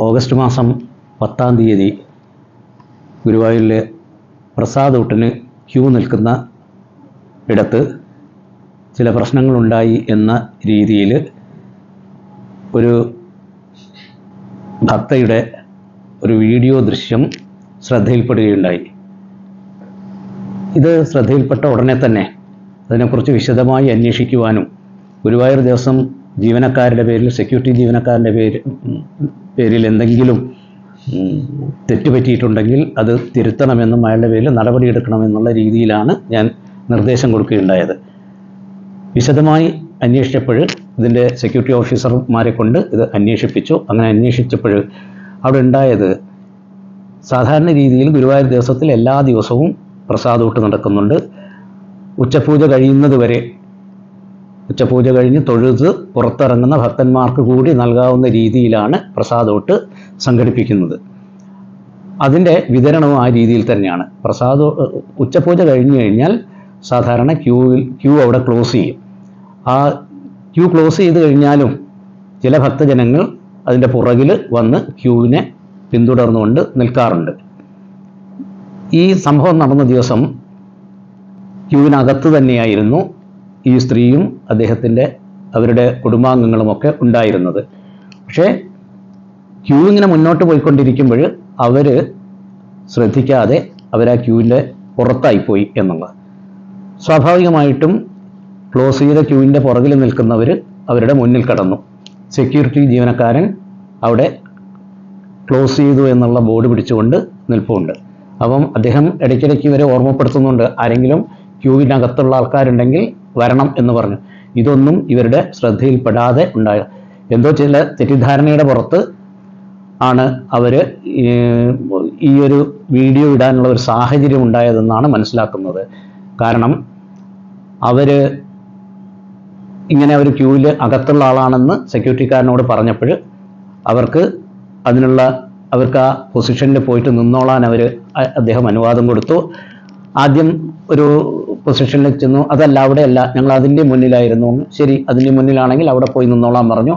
August മാസം പത്താം തീയതി ഗുരുവായൂരിലെ പ്രസാദ് ഊട്ടിന് ക്യൂ നിൽക്കുന്ന ഇടത്ത് ചില പ്രശ്നങ്ങളുണ്ടായി എന്ന രീതിയിൽ ഒരു ഭക്തയുടെ ഒരു വീഡിയോ ദൃശ്യം ശ്രദ്ധയിൽപ്പെടുകയുണ്ടായി. ഇത് ശ്രദ്ധയിൽപ്പെട്ട ഉടനെ തന്നെ അതിനെക്കുറിച്ച് വിശദമായി അന്വേഷിക്കുവാനും ഗുരുവായൂർ ദിവസം ജീവനക്കാരുടെ പേരിൽ സെക്യൂരിറ്റി ജീവനക്കാരന്റെ പേര് പേരിൽ എന്തെങ്കിലും തെറ്റ് തെറ്റുപറ്റിയിട്ടുണ്ടെങ്കിൽ അത് തിരുത്തണമെന്നും അയാളുടെ പേരിൽ നടപടിയെടുക്കണമെന്നുള്ള രീതിയിലാണ് ഞാൻ നിർദ്ദേശം കൊടുക്കുകയുണ്ടായത്. വിശദമായി അന്വേഷിച്ചപ്പോൾ ഇതിന്റെ സെക്യൂരിറ്റി ഓഫീസർമാരെ കൊണ്ട് ഇത് അന്വേഷിപ്പിച്ചു. അങ്ങനെ അന്വേഷിച്ചപ്പോൾ അവിടെ ഉണ്ടായത് സാധാരണ രീതിയിൽ ഗുരുവായൂർ ദിവസത്തിൽ എല്ലാ ദിവസവും പ്രസാദൂട്ട് നടക്കുന്നുണ്ട്. ഉച്ചപൂജ കഴിയുന്നത് വരെ ഉച്ചപൂജ കഴിഞ്ഞ് തൊഴുത് പുറത്തിറങ്ങുന്ന ഭക്തന്മാർക്ക് കൂടി നൽകാവുന്ന രീതിയിലാണ് പ്രസാദോട്ട് സംഘടിപ്പിക്കുന്നത്. അതിന്റെ വിതരണവും ആ രീതിയിൽ തന്നെയാണ്. പ്രസാദ ഉച്ചപൂജ കഴിഞ്ഞു കഴിഞ്ഞാൽ സാധാരണ ക്യൂവിൽ ക്യൂ അവിടെ ക്ലോസ് ചെയ്യും. ആ ക്യൂ ക്ലോസ് ചെയ്ത് കഴിഞ്ഞാലും ചില ഭക്തജനങ്ങൾ അതിന്റെ പുറകിൽ വന്ന് ക്യൂവിനെ പിന്തുടർന്നുകൊണ്ട് നിൽക്കാറുണ്ട്. ഈ സംഭവം നടന്ന ദിവസം ക്യൂവിനകത്ത് തന്നെയായിരുന്നു ഈ സ്ത്രീയും അദ്ദേഹത്തിന്റെ അവരുടെ കുടുംബാംഗങ്ങളുമൊക്കെ ഉണ്ടായിരുന്നത്. പക്ഷേ ക്യൂ ഇങ്ങനെ മുന്നോട്ട് പോയിക്കൊണ്ടിരിക്കുമ്പോൾ അവർ ശ്രദ്ധിക്കാതെ അവർ ആ ക്യൂവിന്റെ പുറത്തായിപ്പോയി എന്നുള്ളത്. സ്വാഭാവികമായിട്ടും ക്ലോസ് ചെയ്ത ക്യൂവിന്റെ പുറകിൽ നിൽക്കുന്നവർ അവരുടെ മുന്നിൽ കടന്നു. സെക്യൂരിറ്റി ജീവനക്കാരൻ അവിടെ ക്ലോസ് ചെയ്തു എന്നുള്ള ബോർഡ് പിടിച്ചുകൊണ്ട് നിൽപ്പുണ്ട്. അപ്പം അദ്ദേഹം ഇടയ്ക്കിടയ്ക്ക് ഇവരെ ഓർമ്മപ്പെടുത്തുന്നുണ്ട്. ആരെങ്കിലും ക്യൂവിനകത്തുള്ള ആൾക്കാരുണ്ടെങ്കിൽ വരണം എന്ന് പറഞ്ഞു. ഇതൊന്നും ഇവരുടെ ശ്രദ്ധയിൽപ്പെടാതെ ഉണ്ടായ എന്തോ ചില തെറ്റിദ്ധാരണയുടെ പുറത്ത് ആണ് അവർ ഈ ഒരു വീഡിയോ ഇടാനുള്ള ഒരു സാഹചര്യം ഉണ്ടായതെന്നാണ് മനസ്സിലാക്കുന്നത്. കാരണം അവർ ഇങ്ങനെ ഒരു ക്യൂവിൽ അകത്തുള്ള ആളാണെന്ന് സെക്യൂരിറ്റിക്കാരനോട് പറഞ്ഞപ്പോൾ അവർക്ക് അതിനുള്ള അവർക്ക് ആ പൊസിഷനിൽ പോയിട്ട് നിന്നോളാൻ അവർ അദ്ദേഹം അനുവാദം കൊടുത്തു. ആദ്യം ഒരു പൊസിഷനിൽ ചെന്നു. അതല്ല അവിടെയല്ല. ഞങ്ങൾ അതിന്റെ മുന്നിലായിരുന്നു. ശരി അതിന്റെ മുന്നിലാണെങ്കിൽ അവിടെ പോയി നിന്നോളാൻ പറഞ്ഞു.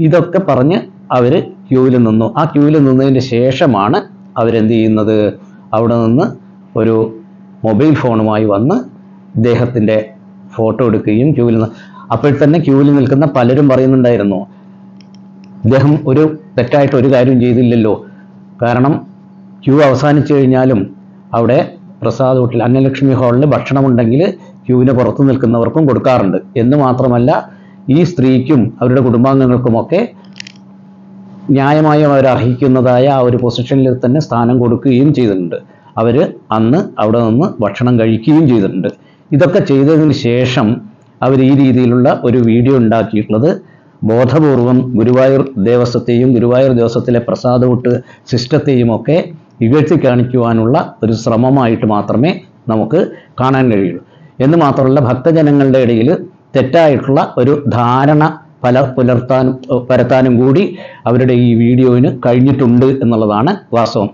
ഇതൊക്കെ പറഞ്ഞ് അവർ ക്യൂവിൽ നിന്നു. ആ ക്യൂവിൽ നിന്നതിന് ശേഷമാണ് അവരെന്ത് ചെയ്യുന്നത്? അവിടെ നിന്ന് ഒരു മൊബൈൽ ഫോണുമായി വന്ന് ഇദ്ദേഹത്തിന്റെ ഫോട്ടോ എടുക്കുകയും ക്യൂവിൽ നിന്ന്. അപ്പോൾ തന്നെ ക്യൂവിൽ നിൽക്കുന്ന പലരും പറയുന്നുണ്ടായിരുന്നു ഇദ്ദേഹം ഒരു തെറ്റായിട്ട് ഒരു കാര്യം ചെയ്തില്ലല്ലോ. കാരണം ക്യൂ അവസാനിച്ചു കഴിഞ്ഞാലും അവിടെ പ്രസാദ് ഹോട്ടൽ അന്നലക്ഷ്മി ഹാളിൽ ഭക്ഷണമുണ്ടെങ്കിൽ ക്യൂവിന് പുറത്ത് നിൽക്കുന്നവർക്കും കൊടുക്കാറുണ്ട്. എന്ന് മാത്രമല്ല ഈ സ്ത്രീക്കും അവരുടെ കുടുംബാംഗങ്ങൾക്കുമൊക്കെ ന്യായമായും അവർ അർഹിക്കുന്നതായ ആ ഒരു പൊസിഷനിൽ തന്നെ സ്ഥാനം കൊടുക്കുകയും ചെയ്തിട്ടുണ്ട്. അവർ അന്ന് അവിടെ നിന്ന് ഭക്ഷണം കഴിക്കുകയും ചെയ്തിട്ടുണ്ട്. ഇതൊക്കെ ചെയ്തതിന് ശേഷം അവർ ഈ രീതിയിലുള്ള ഒരു വീഡിയോ ഉണ്ടാക്കിയിട്ടുള്ളത് ബോധപൂർവം ഗുരുവായൂർ ദേവസ്വത്തെയും ഗുരുവായൂർ ദേവസ്വത്തിലെ പ്രസാദവൂട്ട് സിസ്റ്റത്തെയും ഒക്കെ ഇകഴ്ത്തി കാണിക്കുവാനുള്ള ഒരു ശ്രമമായിട്ട് മാത്രമേ നമുക്ക് കാണാൻ കഴിയുള്ളൂ. എന്ന് മാത്രമല്ല ഭക്തജനങ്ങളുടെ ഇടയിൽ തെറ്റായിട്ടുള്ള ഒരു ധാരണ പല പുലർത്താനും പരത്താനും കൂടി അവരുടെ ഈ വീഡിയോയിന് കഴിഞ്ഞിട്ടുണ്ട് എന്നുള്ളതാണ് വാസ്തവം.